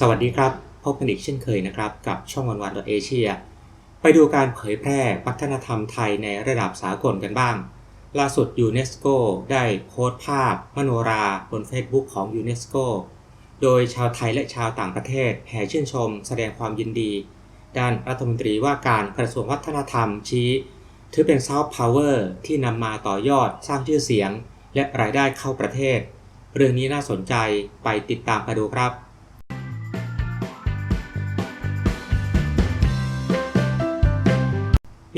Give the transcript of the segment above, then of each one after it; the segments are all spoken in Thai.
สวัสดีครับ พบกันอีกเช่นเคยนะครับ กับช่องวันวันเอเชียไปดูการเผยแพร่วัฒนธรรมไทยในระดับสากลกันบ้าง ล่าสุดยูเนสโกได้โพสต์ภาพ มโนราบน Facebook ของยูเนสโกโดยชาวไทยและชาวต่างประเทศแห่ชื่นชม แสดงความยินดี ด้านรัฐมนตรีว่าการกระทรวงวัฒนธรรมชี้ ถือเป็นซอฟต์พาวเวอร์ที่นำมาต่อยอดสร้างชื่อเสียง และรายได้เข้าประเทศ เรื่องนี้น่าสนใจไปติดตามไปดูครับ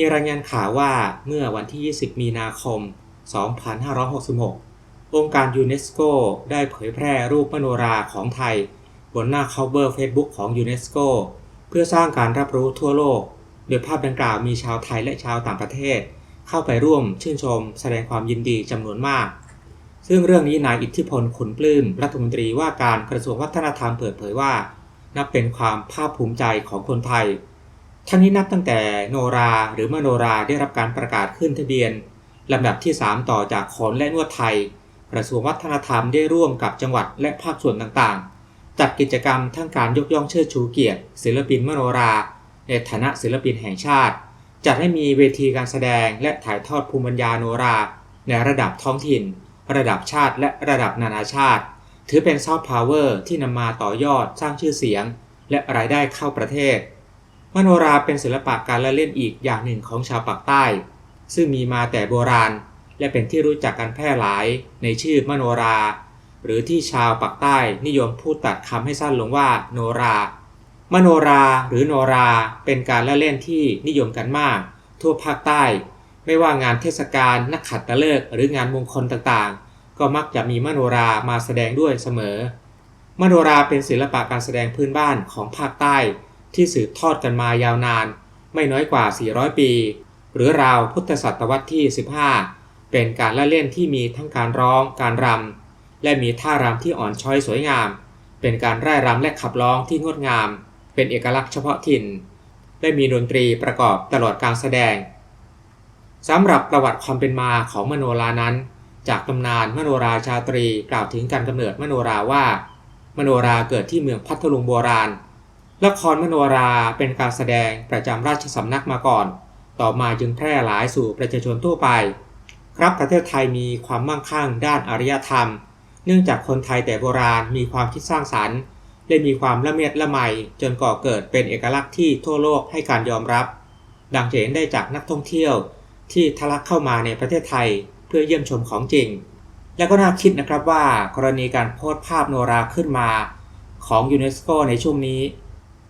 มีรายงานข่าวว่าเมื่อวันที่ 20 มีนาคม 2566 องค์การยูเนสโกได้เผยแพร่รูปมโนราของไทย บนหน้า cover Facebook ของยูเนสโกเพื่อสร้างการรับรู้ทั่วโลก โดยภาพดังกล่าวมีชาวไทยและชาวต่างประเทศ เข้าไปร่วมชื่นชม แสดงความยินดีจำนวนมาก ซึ่งเรื่องนี้นายอิทธิพลขุนปลื้มรัฐมนตรีว่าการกระทรวงวัฒนธรรมเปิดเผยว่า นับเป็นความภาคภูมิใจของคนไทย ทั้งนี้นับตั้งแต่โนราหรือมโนราได้รับการประกาศขึ้นทะเบียนลำดับที่ 3 ต่อจากโขนและนวดไทย กระทรวงวัฒนธรรมได้ร่วมกับจังหวัดและภาคส่วนต่างๆ จัดกิจกรรมทั้งการยกย่องเชิดชูเกียรติ ศิลปินมโนรา ในฐานะศิลปินแห่งชาติ จัดให้มีเวทีการแสดงและถ่ายทอดภูมิปัญญาโนรา ในระดับท้องถิ่น ระดับชาติและระดับนานาชาติ ถือเป็นซอฟต์พาวเวอร์ที่นำมาต่อยอดสร้างชื่อเสียง และรายได้เข้าประเทศ มโนราเป็นศิลปะการละเล่นอีกอย่างหนึ่งของชาวปากใต้ ซึ่งมีมาแต่โบราณ และเป็นที่รู้จักกันแพร่หลายในชื่อมโนรา หรือที่ชาวปากใต้นิยมพูดตัดคำให้สั้นลงว่าโนรา มโนราหรือโนราเป็นการละเล่นที่นิยมกันมาก ทั่วภาคใต้ ไม่ว่างานเทศกาลนักขัตฤกษ์หรืองานมงคลต่างๆ ก็มักจะมีมโนรามาแสดงด้วยเสมอ มโนราเป็นศิลปะการแสดงพื้นบ้านของภาคใต้ ที่สืบทอดกันมายาวนาน ไม่น้อยกว่า 400 ปี หรือราวพุทธศตวรรษที่ 15 เป็นการละเล่นที่มีทั้งการร้อง การรำ และมีท่ารำที่อ่อนช้อยสวยงาม เป็นการร่ายรำและขับร้องที่งดงาม เป็นเอกลักษณ์เฉพาะถิ่น และมีดนตรีประกอบตลอดการแสดงสำหรับประวัติความเป็นมาของมโนรานั้น จากตำนานมโนราชาตรีกล่าวถึงการกำเนิดมโนราว่า มโนราเกิดที่เมืองพัทลุงโบราณ ละครมโนราเป็นการแสดงประจำราชสำนักมาก่อน ต่อมาจึงแพร่หลายสู่ประชาชนทั่วไป ครับประเทศไทยมีความมั่งคั่งด้านอารยธรรม เนื่องจากคนไทยแต่โบราณมีความคิดสร้างสรรค์และมีความละเมียดละไมจนก่อเกิดเป็นเอกลักษณ์ที่ทั่วโลกให้การยอมรับ ดังเห็นได้จากนักท่องเที่ยวที่ทะลักเข้ามาในประเทศไทยเพื่อเยี่ยมชมของจริง และก็น่าคิดนะครับว่ากรณีการโพสต์ภาพโนราขึ้นมา ของยูเนสโกในช่วงนี้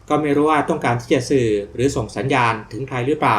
ก็ไม่รู้ว่าต้องการที่จะสื่อหรือส่งสัญญาณถึงใครหรือเปล่า